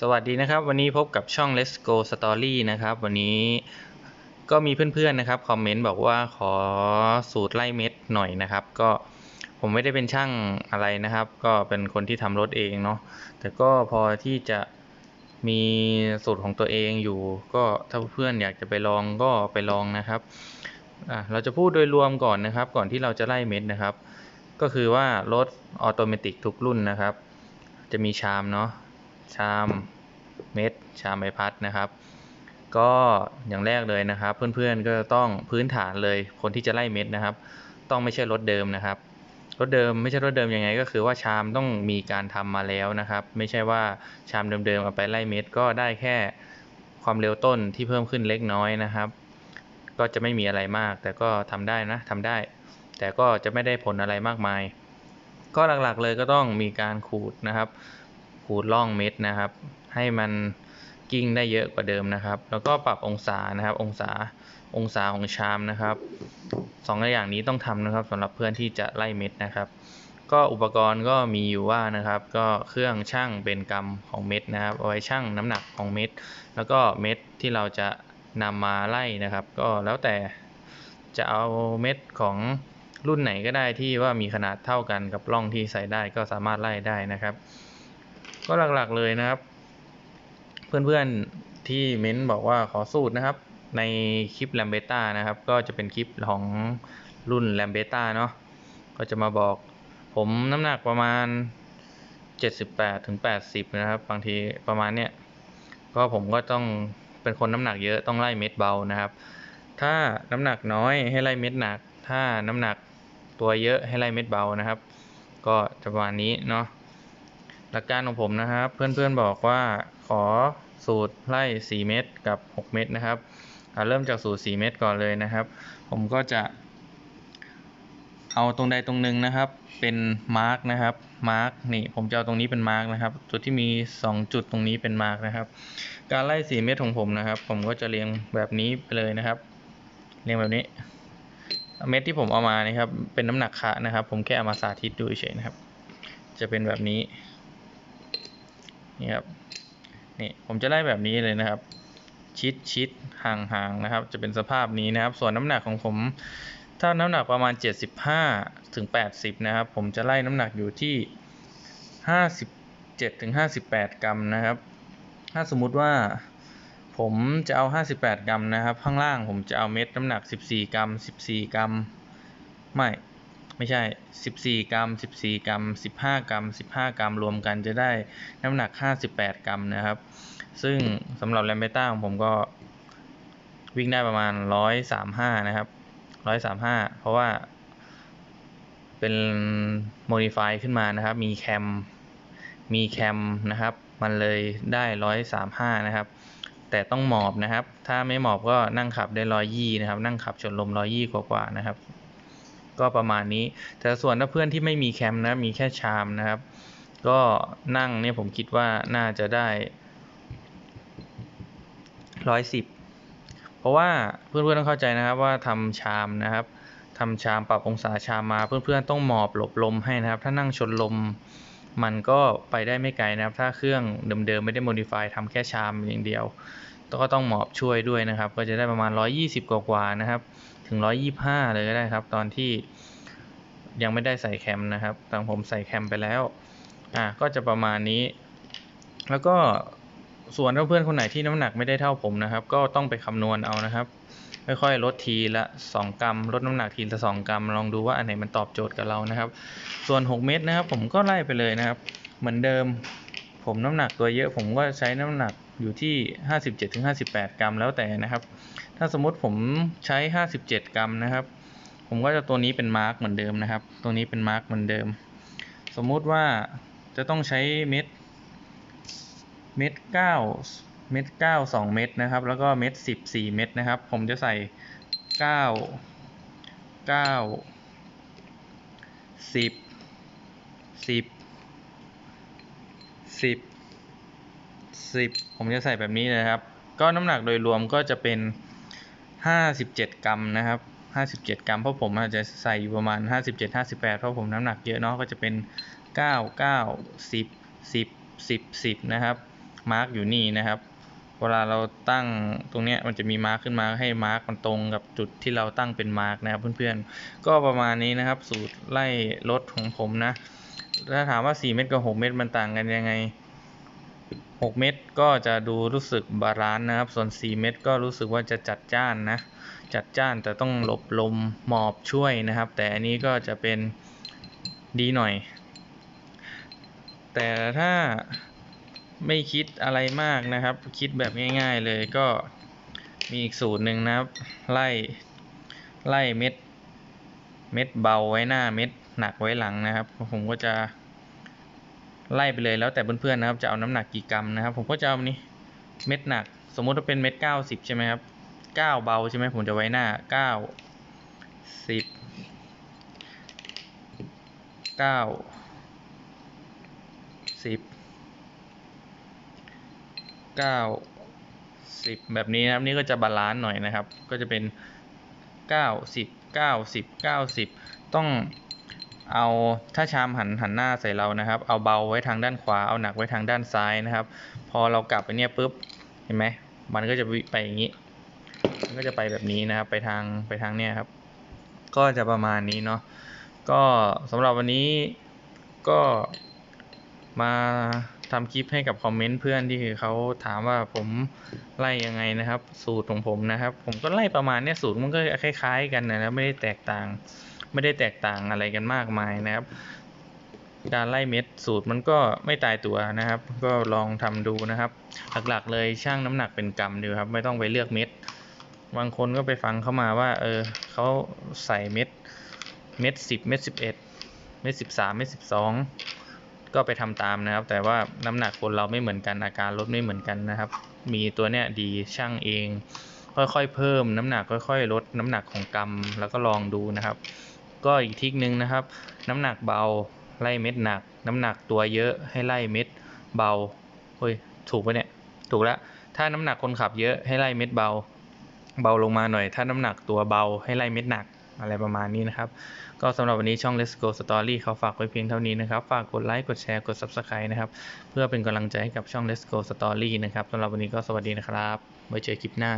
สวัสดีนะครับ วันนี้พบกับช่อง Let's Go Story นะครับ วันนี้ก็มีเพื่อนๆนะครับคอมเมนต์บอกว่าขอสูตรไล่เม็ดหน่อยนะครับ ก็ผมไม่ได้เป็นช่างอะไรนะครับ ก็เป็นคนที่ทำรถเองเนาะแต่ก็พอที่จะมีสูตรของตัวเองอยู่ ก็ถ้าเพื่อนอยากจะไปลองก็ไปลองนะครับเราจะพูดโดยรวมก่อนนะครับ ก่อนที่เราจะไล่เม็ดนะครับ ก็คือว่ารถออโตเมติกทุกรุ่นนะครับ จะมีชามเนาะ ชามเม็ด ชามใบพัดนะครับ ก็อย่างแรกเลยนะครับ เพื่อนๆก็ต้องพื้นฐานเลยคนที่จะไล่เม็ดนะครับ ต้องไม่ใช่รถเดิมนะครับรถเดิมไม่ใช่รถเดิมยังไง ก็คือว่าชามต้องมีการทำมาแล้วนะครับ ไม่ใช่ว่าชามเดิมๆเอาไปไล่เม็ดก็ได้แค่ความเร็วต้นที่เพิ่มขึ้นเล็กน้อยนะครับ ก็จะไม่มีอะไรมาก แต่ก็ทำได้นะทำได้ แต่ก็จะไม่ได้ผลอะไรมากมาย ก็หลักๆเลยก็ต้องมีการขูดนะครับ ขูดล่องเม็ดนะครับ ให้มันกิ้งได้เยอะกว่าเดิมนะครับ แล้วก็ปรับองศานะครับ องศาองศาของชามนะครับสองอย่างนี้ต้องทำนะครับสำหรับเพื่อนที่จะไล่เม็ดนะครับ ก็อุปกรณ์ก็มีอยู่ว่านะครับ ก็เครื่องชั่งเป็นกรรมของเม็ดนะครับเอาไว้ชั่งน้ำหนักของเม็ด แล้วก็เม็ดที่เราจะนำมาไล่นะครับ ก็แล้วแต่จะเอาเม็ดของรุ่นไหนก็ได้ที่ว่ามีขนาดเท่ากันกับร่องที่ใส่ได้ก็สามารถไล่ได้นะครับ ก็หลักๆเลยนะครับ เพื่อนๆที่เม้นบอกว่าขอสูตรนะครับ ในคลิปแลมเบต้านะครับ ก็จะเป็นคลิปของรุ่นแลมเบต้าเนาะก็จะมาบอกผมน้ำหนักประมาณ 78ถึง80 นะครับ บางทีประมาณเนี้ยก็ผมก็ต้องเป็นคนน้ำหนักเยอะต้องไล่เม็ดเบานะครับ ถ้าน้ำหนักน้อยให้ไล่เม็ดหนัก ถ้าน้ำหนักตัวเยอะให้ไล่เม็ดเบานะครับ ก็จะประมาณนี้เนาะ หลักการของผมนะครับ เพื่อนๆบอกว่าขอสูตรไล่ 4 เม็ดกับ 6 เม็ดนะครับเริ่มจากสูตร 4 เม็ดก่อนเลยนะครับ ผมก็จะเอาตรงใดตรงหนึ่งนะครับ เป็นมาร์กนะครับมาร์กนี่ผมจะเอาตรงนี้เป็นมาร์กนะครับจุดที่มี 2 จุดตรงนี้เป็นมาร์กนะครับ การไล่ 4 เม็ดของผมนะครับ ผมก็จะเรียงแบบนี้ไปเลยนะครับ เรียงแบบนี้ เม็ดที่ผมเอามานี่ครับ เป็นน้ำหนักคะนะครับ ผมแค่เอามาสาธิตดูเฉยๆนะครับ จะเป็นแบบนี้ นี่ครับนี่ผมจะไล่แบบนี้เลยนะครับ ชิดชิดห่างห่างนะครับ จะเป็นสภาพนี้นะครับ ส่วนน้ำหนักของผมถ้าน้ำหนักประมาณ 75ถึง80 นะครับ ผมจะไล่น้ำหนักอยู่ที่ 57ถึง58 กรัมนะครับ ถ้าสมมุติว่าผมจะเอา 58 กรัมนะครับ ข้างล่างผมจะเอาเม็ดน้ำหนัก 14 กรัม 14 กรัม ไม่ ไม่ใช่ 14 กรัม 14 กรัม 15 กรัม 15 กรัมรวมกันจะได้น้ำหนัก 58 กรัมนะครับ ซึ่งสำหรับแรมเบต้าของผมก็วิ่งได้ประมาณ 135 นะครับ 135 เพราะว่าเป็นโมดิฟายขึ้นมานะครับ มีแคม มีแคมนะครับ มันเลยได้ 135 นะครับ แต่ต้องหมอบนะครับ ถ้าไม่หมอบก็นั่งขับได้ 120 นะครับ นั่งขับชนลม 120 กว่าๆนะครับ ก็ประมาณนี้ แต่ส่วนถ้าเพื่อนที่ไม่มีแคมนะมีแค่ชามนะครับ ก็นั่งเนี่ยผมคิดว่าน่าจะได้ร้อยสิบเพราะว่าเพื่อนๆต้องเข้าใจนะครับว่าทำชามนะครับทำชามปรับองศาชามมา เพื่อนๆต้องหมอบหลบลมให้นะครับ ถ้านั่งชนลมมันก็ไปได้ไม่ไกลนะครับ ถ้าเครื่องเดิมๆไม่ได้โมดิฟายทำแค่ชามอย่างเดียวก็ต้องหมอบช่วยด้วยนะครับ ก็จะได้ประมาณ 120 กว่าๆนะครับ ถึง 125 เลยก็ได้ครับ ตอนที่ยังไม่ได้ใส่แคมนะครับ ตอนผมใส่แคมไปแล้ว อะก็จะประมาณนี้ แล้วก็ส่วนเพื่อนๆคนไหนที่น้ำหนักไม่ได้เท่าผมนะครับ ก็ต้องไปคำนวณเอานะครับ ค่อยๆลดทีละ 2 กรัม ลดน้ำหนักทีละ 2 กรัม ลองดูว่าอันไหนมันตอบโจทย์กับเรานะครับ ส่วน 6 เม็ดนะครับ ผมก็ไล่ไปเลยนะครับ เหมือนเดิม ผมน้ำหนักตัวเยอะผมก็ใช้น้ำหนักอยู่ที่ 57-58 กรัมแล้วแต่นะครับ ถ้าสมมติผมใช้ 57 กรัมนะครับ ผมก็จะตัวนี้เป็นมาร์กเหมือนเดิมนะครับ ตัวนี้เป็นมาร์กเหมือนเดิม สมมุติว่าจะต้องใช้เม็ดเม็ดเก้าเม็ดเก้าสองเม็ดนะครับ แล้วก็เม็ดสิบสี่เม็ดนะครับ ผมจะใส่เก้าเก้าสิบสิบ สิบสิบผมจะใส่แบบนี้เลยครับ ก็น้ำหนักโดยรวมก็จะเป็นห้าสิบเจ็ดกรัมนะครับห้าสิบเจ็ดกรัมเพราะผมอาจจะใส่อยู่ประมาณห้าสิบเจ็ดห้าสิบแปดเพราะผมน้ำหนักเยอะเนาะก็จะเป็นเก้าเก้าสิบสิบสิบสิบนะครับ มาร์กอยู่นี่นะครับ เวลาเราตั้งตรงเนี้ยมันจะมีมาร์กขึ้นมาให้มาร์กมันตรงกับจุดที่เราตั้งเป็นมาร์กนะครับเพื่อนๆ ก็ประมาณนี้นะครับ สูตรไล่รถของผมนะ ถ้าถามว่า 4 เม็ดกับ 6 เม็ดมันต่างกันยังไง 6 เม็ดก็จะดูรู้สึกบาลานซ์นะครับ ส่วน 4 เม็ดก็รู้สึกว่าจะจัดจ้านนะ จัดจ้านแต่ต้องหลบลมหมอบช่วยนะครับ แต่อันนี้ก็จะเป็นดีหน่อย แต่ถ้าไม่คิดอะไรมากนะครับ คิดแบบง่าย ๆเลยก็มีอีกสูตรหนึ่งนะครับ ไล่ไล่เม็ด เม็ดเบาไว้หน้าเม็ด หนักไว้หลังนะครับ ผมก็จะไล่ไปเลยแล้วแต่เพื่อนๆนะครับ จะเอาน้ำหนักกี่กรัมนะครับ ผมก็จะเอานี้เม็ดหนัก สมมุติว่าเป็นเม็ดเก้าสิบใช่ไหมครับเก้าเบาใช่ไหมผมจะไว้หน้าเก้าสิบเก้าสิบเก้าสิบแบบนี้นะครับนี่ก็จะบาลานซ์หน่อยนะครับ ก็จะเป็นเก้าสิบเก้าสิบเก้าสิบต้อง เอาถ้าชามหันหันหน้าใส่เรานะครับ เอาเบาไว้ทางด้านขวา เอาหนักไว้ทางด้านซ้ายนะครับ พอเรากลับไปเนี่ยปุ๊บ เห็นไหม มันก็จะไปอย่างนี้ มันก็จะไปแบบนี้นะครับ ไปทางไปทางเนี่ยครับ ก็จะประมาณนี้เนาะ ก็สำหรับวันนี้ก็มาทำคลิปให้กับคอมเมนต์เพื่อนที่เขาถามว่าผมไล่ยังไงนะครับ สูตรของผมนะครับ ผมก็ไล่ประมาณเนี้ยสูตรมันก็คล้าย ๆ กันนะไม่ได้แตกต่าง ไม่ได้แตกต่างอะไรกันมากมายนะครับ การไล่เม็ดสูตรมันก็ไม่ตายตัวนะครับ ก็ลองทำดูนะครับ หลักๆเลยช่างน้ำหนักเป็นกรัมดูครับ ไม่ต้องไปเลือกเม็ดบางคนก็ไปฟังเข้ามาว่า เออเขาใส่เม็ดเม็ดสิบเม็ดสิบเอ็ดเม็ดสิบสามเม็ดสิบสองก็ไปทำตามนะครับ แต่ว่าน้ำหนักคนเราไม่เหมือนกันอาการลดไม่เหมือนกันนะครับ มีตัวเนี้ยดีช่างเอง ค่อยๆเพิ่มน้ำหนักค่อย ๆ ลดน้ำหนักของกรรมแล้วก็ลองดูนะครับ ก็อีกทิกหนึ่งนะครับ น้ำหนักเบาไล่เม็ดหนัก น้ำหนักตัวเยอะให้ไล่เม็ดเบาเฮ้ยถูกปะเนี่ยถูกแล้วถ้าน้ำหนักคนขับเยอะให้ไล่เม็ดเบา เบาลงมาหน่อย ถ้าน้ำหนักตัวเบาให้ไล่เม็ดหนักอะไรประมาณนี้นะครับ ก็สำหรับวันนี้ช่อง Let's Go Story เขาฝากไว้เพียงเท่านี้นะครับ ฝากกดไลค์กดแชร์กด Subscribe นะครับ เพื่อเป็นกำลังใจให้กับช่อง Let's Go Story นะครับสำหรับวันนี้ก็สวัสดีนะครับ ไว้เจอคลิปหน้า